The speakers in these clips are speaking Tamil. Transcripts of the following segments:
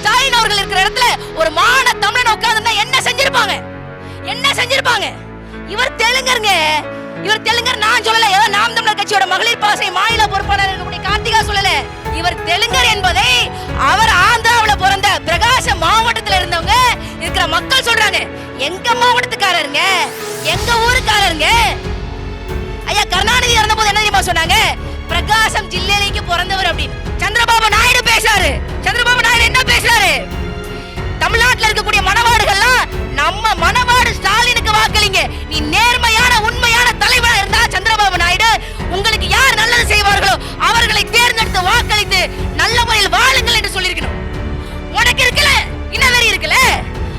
ஸ்டாலின் அவர்கள் இருக்கிற இடத்துல ஒரு மான தமிழன் உட்கார்ந்து என்ன செஞ்சிருப்பாங்க? என்ன செஞ்சிருப்பாங்க? இவர் தெலுங்கருங்க. இவர் தெலுங்கர் நான் சொல்லல. ஏதோ நாம் தமிழர் கட்சியோட மகளிர் பாசை மாநில பொறுப்பாளர் இருக்கக்கூடிய கார்த்திகா சொல்லல. இவர் தெலுங்கர் என்பதை அவர் ஆந்திராவில் பிறந்த பிரகாச மாவட்டத்தில் இருந்தவங்க இருக்கிற மக்கள் சொல்றாங்க. எங்க மாவட்டத்துக்காரருங்க? எங்க ஊருக்காரருங்க? ஐயா கருணாநிதி இறந்த போது என்ன தெரியுமா சொன்னாங்க? பிரகாசம் ஜில்லைக்கு பிறந்தவர் அப்படின்னு. சந்திரபாபு நாயுடு பேசுறாரு. சந்திரபாபு நாயுடு என்ன பேசுறாரு? தமிழ்நாட்டுல இருக்கக்கூடிய மனவாடுகள்லாம் நம்ம மனவாடு ஸ்டாலினுக்கு வாக்களிங்க. நீ நேர்மையான உண்மையான தலைவரா இருந்தா சந்திரபாபு நாயுடு உங்களுக்கு யார் நல்லது செய்வார்களோ அவர்களை தேர்ந்தெடுத்து வாக்களித்து நல்ல முறையில் வாழுங்கள் என்று சொல்லியிருக்கணும். உனக்கு இருக்கல இனவெறி இருக்குல்ல?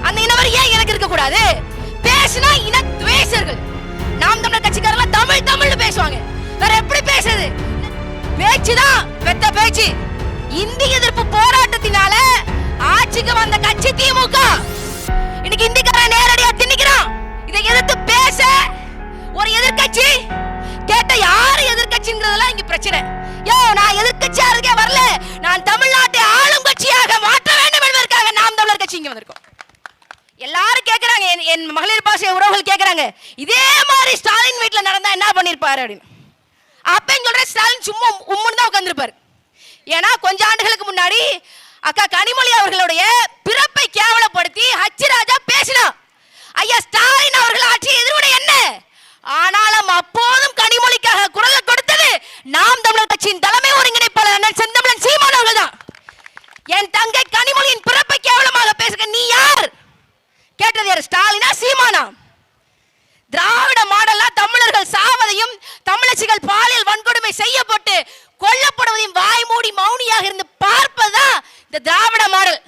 அந்த இனவெறி ஏன் எனக்கு இருக்க கூடாது? பேசினா இன துவேஷர்கள் நாம் தமிழர் கட்சிக்காரங்க தமிழ் தமிழ்னு பேசுவாங்க. வேற எப்படி பேசுறது? பேச்சுதான் பெத்த பேச்சு. இந்திய எதிர்ப்பு போராட்டத்தினால ஆட்சிக்கு வந்த கட்சி திமுக. இன்னைக்கு இந்திக்காரன் நேரடியா திணிக்கிறான். இதை எதிர்த்து பேச ஒரு எதிர்க்கட்சி கேட்ட யாரு எதிர்க்கட்சிங்கிறதெல்லாம் இங்க பிரச்சனை. யோ நான் எதிர்கட்சியா இருக்கே வரல. நான் தமிழ்நாட்டை ஆளும் கட்சியாக மாற்ற வேண்டும் என்பதற்காக நாம் தமிழர் கட்சி இங்க வந்திருக்கோம். எல்லாரும் கேக்குறாங்க. என்- என் மகளிர் பாசை உறவுகள் கேக்குறாங்க. இதே மாதிரி ஸ்டாலின் வீட்டில் நடந்தா என்ன பண்ணிருப்பாரு அப்படின்னு. அப்பயும் சொல்ற ஸ்டாலின் சும்மா உம்முன்னு தான் உட்காந்துருப்பாரு ஏன்னா கொஞ்ச ஆண்டுகளுக்கு முன்னாடி அக்கா கனிமொழி அவர்களுடைய பிறப்பை கேவலப்படுத்தி ஹச் ராஜா பேசினா ஐயா ஸ்டாலின் அவர்கள் ஆற்றிய எதிர்வினை என்ன? ஆனாலும் அப்போதும் கனிமொழிக்காக குரல் கொடுத்தது நாம் தமிழர் கட்சியின் தலைமை ஒருங்கிணைப்பாளர் அண்ணன் செந்தமிழன் சீமான் அவர்கள் தான் என் தங்கை கனிமொழியின் பிறப்பை கேவலமாக பேசுக நீ யார்? கேட்டது யார் ஸ்டாலினா சீமானா? திராவிட மாடல்ல தமிழர்கள் சாவதையும் தமிழச்சிகள் பாலியல் வன்கொடுமை செய்யப்பட்டு கொல்லப்படுவதையும் வாய் மூடி மௌனியாக இருந்து பார்ப்பதுதான் இந்த திராவிட மாடல்.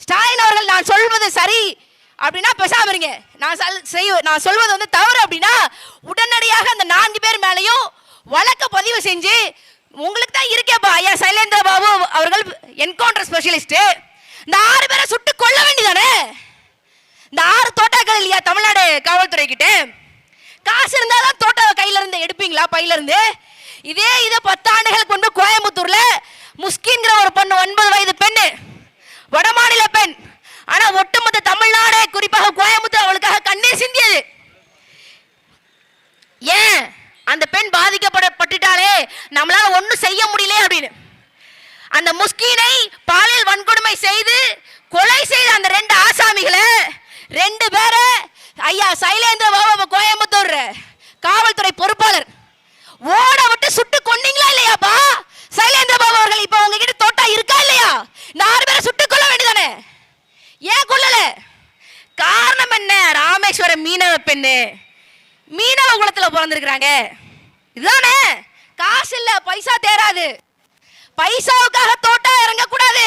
ஸ்டாலின் அவர்கள் நான் சொல்வது சரி அப்படின்னா பேசாம இருங்க. நான் சொல்- நான் சொல்வது வந்து தவறு அப்படின்னா உடனடியாக அந்த நான்கு பேர் மேலேயும் வழக்க பதிவு செஞ்சு உங்களுக்கு தான் இருக்கேப்பா ஐயா சைலேந்திர பாபு அவர்கள் என்கவுண்டர் ஸ்பெஷலிஸ்ட் இந்த ஆறு பேரை சுட்டு கொல்ல வேண்டியதானே? இந்த ஆறு தோட்டாக்கள் இல்லையா காவல்துறை கிட்ட காசு இருந்தாலும் தோட்டாவை கையில இருந்து எடுப்பீங்களா பையில இருந்து இதே இதை பத்து ஆண்டுகளுக்கு முன்பு கோயம்புத்தூர்ல முஸ்கின்கிற ஒரு பொண்ணு ஒன்பது வயது பெண்ணு வடமாநில பெண். ஆனா ஒட்டுமொத்த தமிழ்நாடு குறிப்பாக கோயம்புத்தூர் அவளுக்காக கண்ணீர் சிந்தியது. ஏன்? அந்த பெண் பாதிக்கப்படப்பட்டுட்டாலே நம்மளால ஒண்ணும் செய்ய முடியல அப்படின்னு. அந்த முஸ்கீனை பாலியல் வன்கொடுமை செய்து கொலை செய்த அந்த ரெண்டு ஆசாமிகளை ரெண்டு பேரை ஐயா சைலேந்திர பாபு கோயம்புத்தூர் காவல்துறை பொறுப்பாளர். ஓட விட்டு சுட்டு கொன்னீங்களா இல்லையாப்பா சைலேந்திர பாபு அவர்கள் இப்ப உங்ககிட்ட தோட்டா இருக்கா இல்லையா? நாலு பேரை சுட்டு கொள்ள வேண்டியதானே? ஏன் கொல்லல? காரணம் என்ன? ராமேஸ்வரம் மீனவ பெண்ணு. மீனவ குலத்துல பிறந்திருக்கிறாங்க. இதுதானே? காசு இல்ல பைசா தேராது. பைசாவுக்காக தோட்டா இறங்க கூடாது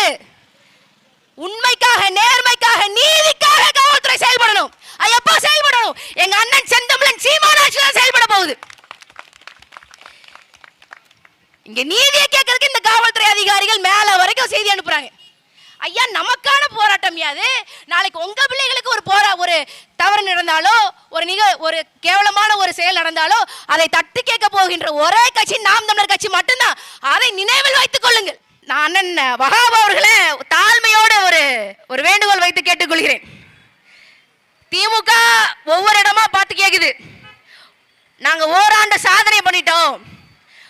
உண்மைக்காக நேர்மைக்காக நீதிக்காக காவல்துறை செயல்படணும். எப்போ செயல்படணும் எங்க அண்ணன் செந்தமிழன் சீமானாட்சி தான் செயல்பட போகுது. இங்க நீதியை கேட்கறதுக்கு இந்த காவல்துறை அதிகாரிகள் மேல வரைக்கும் செய்தி அனுப்புறாங்க. ஐயா நமக்கான போராட்டம் யாது? நாளைக்கு உங்க பிள்ளைகளுக்கு ஒரு போரா ஒரு தவறு நடந்தாலோ ஒரு நிக ஒரு கேவலமான ஒரு செயல் நடந்தாலோ அதை தட்டி கேட்க போகின்ற ஒரே கட்சி நாம் தமிழர் கட்சி மட்டும்தான். அதை நினைவில் வைத்துக் கொள்ளுங்கள். நான் அண்ணன் வகாப் அவர்களை தாழ்மையோட ஒரு ஒரு வேண்டுகோள் வைத்து கேட்டுக்கொள்கிறேன். திமுக ஒவ்வொரு இடமா பார்த்து கேக்குது. நாங்க ஓராண்டு சாதனை பண்ணிட்டோம்.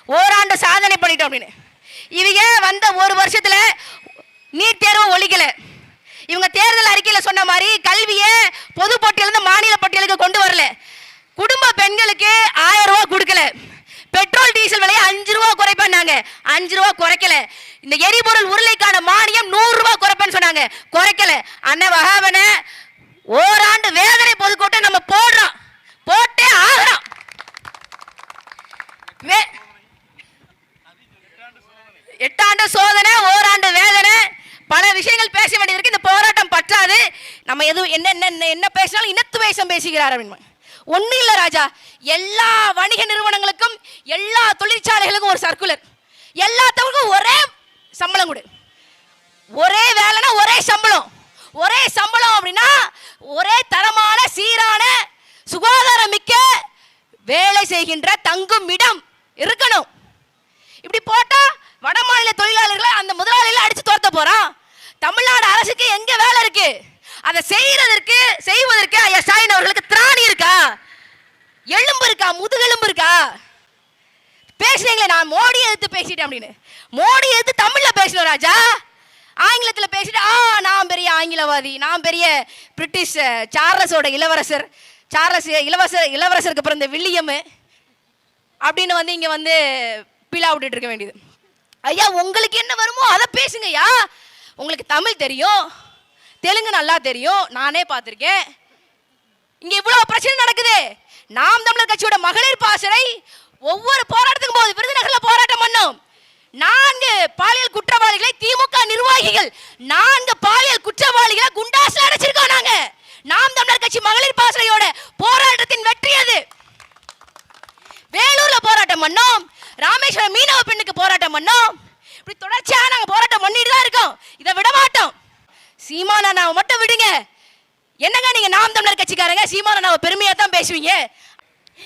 ஓராண்டு சாதனை பண்ணிட்டோம் அப்படின்னு. இவங்க வந்த ஒரு வருஷத்துல நீட் தேர்வு ஒழிக்கல. இவங்க தேர்தல் அறிக்கையில சொன்ன மாதிரி கல்வியை பொது பட்டியலிருந்து மாநில பட்டியலுக்கு கொண்டு வரல. குடும்ப பெண்களுக்கு ஆயிரம் ரூபா கொடுக்கல. பெட்ரோல் டீசல் விலையை அஞ்சு ரூபா குறைப்பேன்னாங்க. அஞ்சு ரூபா குறைக்கல. இந்த எரிபொருள் உருளைக்கான மானியம் நூறு ரூபா குறைப்பேன்னு சொன்னாங்க. குறைக்கல. அண்ணன் வகாவனை ஓராண்டு வேதனை பொதுக்கூட்டம் நம்ம போடுறோம். போட்டே ஆகிறோம் வே- எட்டாண்டு சோதனை ஓராண்டு வேதனை பல விஷயங்கள் பேச வேண்டியது இந்த போராட்டம் பற்றாது. நம்ம எதுவும் என்ன என்ன என்ன பேசினாலும் இனத்து வேஷம் பேசுகிறார் அப்படின்னு. ஒன்றும் இல்லை ராஜா. எல்லா வணிக நிறுவனங்களுக்கும் எல்லா தொழிற்சாலைகளுக்கும் ஒரு சர்க்குலர் எல்லாத்தவங்களுக்கும் ஒரே சம்பளம் கொடு. ஒரே வேலைனா ஒரே சம்பளம். ஒரே சம்பளம் அப்படின்னா ஒரே தரமான சீரான சுகாதாரம் மிக்க வேலை செய்கின்ற தங்கும் இடம் இருக்கணும். இப்படி போட்டா வட மாநில தொழிலாளர்களை அந்த முதலாளியில அடிச்சு துரத்த போறான். தமிழ்நாடு அரசுக்கு எங்க வேலை இருக்கு? அதை செய்யறதற்கு செய்வதற்கு ஐயா ஸ்டாலின் அவர்களுக்கு திராணி இருக்கா? எலும்பு இருக்கா? முதுகெலும்பு இருக்கா? பேசுறீங்களே நான் மோடி எதிர்த்து பேசிட்டேன் அப்படின்னு. மோடி எதிர்த்து தமிழ்ல பேசணும் ராஜா. ஆங்கிலத்தில் பேசிட்டு ஆ நான் பெரிய ஆங்கிலவாதி நான் பெரிய பிரிட்டிஷ் சார்லஸோட இளவரசர் சார்லஸ் இளவரசர் இளவரசருக்கு பிறந்த வில்லியம் அப்படின்னு வந்து இங்கே வந்து பீலா விட்டுட்டு இருக்க வேண்டியது. ஐயா உங்களுக்கு என்ன வருமோ அதை பேசுங்கய்யா உங்களுக்கு தமிழ் தெரியும் தெலுங்கு நல்லா தெரியும் நானே பார்த்துருக்கேன். இங்கே இவ்வளோ பிரச்சனை நடக்குது. நாம் தமிழர் கட்சியோட மகளிர் பாசறை ஒவ்வொரு போராட்டத்துக்கும் போது விருதுநகரில் போராட்டம் பண்ணோம். நான்கு பாலியல் குற்றவாளிகளை திமுக நிர்வாகிகள் நான்கு பாலியல் குற்றவாளிகளை குண்டாஸ்ல அடைச்சிருக்கோம் நாங்க. நாம் தமிழர் கட்சி மகளிர் பாசறையோட போராட்டத்தின் வெற்றி அது. வேலூர்ல போராட்டம் பண்ணோம். ராமேஸ்வரம் மீனவ பெண்ணுக்கு போராட்டம் பண்ணோம். இப்படி தொடர்ச்சியாக நாங்கள் போராட்டம் பண்ணிட்டு தான் இருக்கோம். இதை விட மாட்டோம். சீமான் அண்ணாவை மட்டும் விடுங்க. என்னங்க நீங்க நாம் தமிழர் கட்சிக்காரங்க? சீமான நாவை பெருமையா தான் பேசுவீங்க?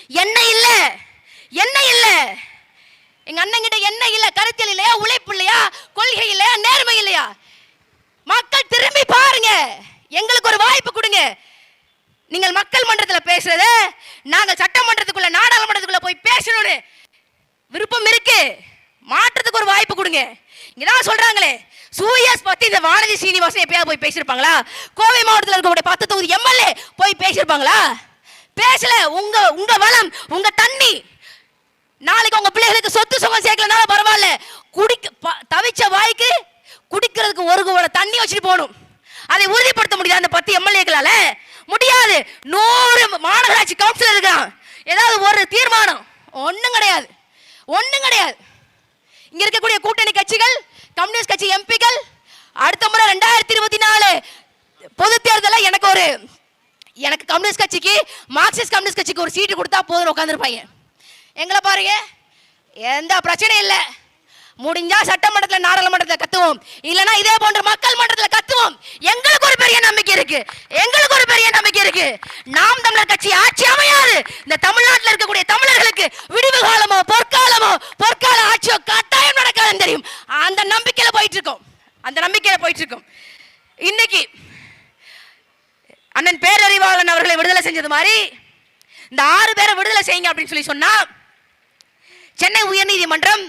என்ன இல்லை. என்ன இல்லை. எங்க அண்ணங்கிட்ட என்ன இல்ல கருத்தியல் இல்லையா உழைப்பு இல்லையா கொள்கை இல்லையா நேர்மை இல்லையா? மக்கள் திரும்பி பாருங்க. எங்களுக்கு ஒரு வாய்ப்பு கொடுங்க. நீங்கள் மக்கள் மன்றத்தில் பேசுறத நாங்கள் சட்டமன்றத்துக்குள்ள நாடாளுமன்றத்துக்குள்ள போய் பேசணும்னு விருப்பம் இருக்கு. மாற்றத்துக்கு ஒரு வாய்ப்பு கொடுங்க. இங்கதான் சொல்றாங்களே சூயஸ் பத்தி இந்த வானதி சீனிவாசன் எப்பயாவது போய் பேசியிருப்பாங்களா? கோவை மாவட்டத்தில் இருக்கக்கூடிய பத்து தொகுதி எம்எல்ஏ போய் பேசியிருப்பாங்களா? பேசல. உங்க உங்க வளம் உங்க தண்ணி நாளைக்கு உங்க பிள்ளைகளுக்கு சொத்து சுகம் சேர்க்கலனால பரவாயில்ல. குடிக்க ப- தவிச்ச வாய்க்கு குடிக்கிறதுக்கு ஒரு கூட தண்ணி வச்சுட்டு போகணும். அதை உறுதிப்படுத்த முடியாது அந்த பத்து எம்எல்ஏக்களால. முடியாது. நூறு மாநகராட்சி கவுன்சிலர் இருக்கான். ஏதாவது ஒரு தீர்மானம். ஒன்றும் கிடையாது. ஒன்றும் கிடையாது. இங்க இருக்கக்கூடிய கூட்டணி கட்சிகள் கம்யூனிஸ்ட் கட்சி எம்பிக்கள் அடுத்த முறை ரெண்டாயிரத்தி இருபத்தி நாலு பொது தேர்தலில் எனக்கு ஒரு எனக்கு கம்யூனிஸ்ட் கட்சிக்கு மார்க்சிஸ்ட் கம்யூனிஸ்ட் கட்சிக்கு ஒரு சீட்டு கொடுத்தா போதும் உட்காந்துருப்பாங்க எங்களை பாருங்க. எந்த பிரச்சனையும் இல்லை. முடிஞ்சா சட்டமன்றத்தில் நாடாளுமன்றத்தில் கத்துவோம். இல்லைனா இதே போன்ற மக்கள் மன்றத்தில் கத்துவோம். எங்களுக்கு ஒரு பெரிய நம்பிக்கை இருக்கு. எங்களுக்கு ஒரு பெரிய நம்பிக்கை இருக்கு. நாம் தமிழர் கட்சி ஆட்சி அமையாது. இந்த தமிழ்நாட்டில் இருக்கக்கூடிய தமிழர்களுக்கு விடுவு காலமோ பொற்காலமோ பொற்கால ஆட்சியோ கட்டாயம் நடக்காதுன்னு தெரியும். அந்த நம்பிக்கையில போயிட்டு இருக்கோம் அந்த நம்பிக்கையில போயிட்டு இருக்கோம் இன்னைக்கு அண்ணன் பேரறிவாளன் அவர்களை விடுதலை செஞ்சது மாதிரி இந்த ஆறு பேரை விடுதலை செய்யுங்க அப்படின்னு சொல்லி சொன்னா சென்னை உயர்நீதிமன்றம்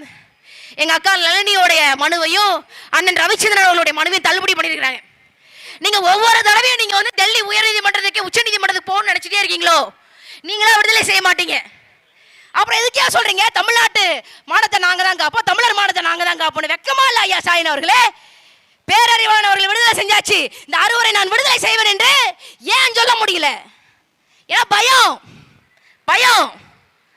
எங்கள் அக்கா நளினியோடைய மனுவையும் அண்ணன் ரவிச்சந்திரன் அவர்களுடைய மனுவையும் தள்ளுபடி பண்ணியிருக்கிறாங்க. நீங்கள் ஒவ்வொரு தடவையும் நீங்கள் வந்து டெல்லி உயர்நீதிமன்றத்துக்கு உச்சநீதிமன்றத்துக்கு போகணும்னு நினைச்சிட்டே இருக்கீங்களோ நீங்களா விடுதலை செய்ய மாட்டீங்க. அப்புறம் எதுக்கே சொல்றீங்க? தமிழ்நாட்டு மானத்தை நாங்க தான் காப்போம் தமிழர் மானத்தை நாங்க தான் காப்போம் வெக்கமா இல்ல ஐயா சாயின் அவர்களே? பேரறிவாளன் அவர்கள் விடுதலை செஞ்சாச்சு. இந்த அறுவரை நான் விடுதலை செய்வேன் என்று ஏன் சொல்ல முடியல? ஏன்னா பயம் பயம்.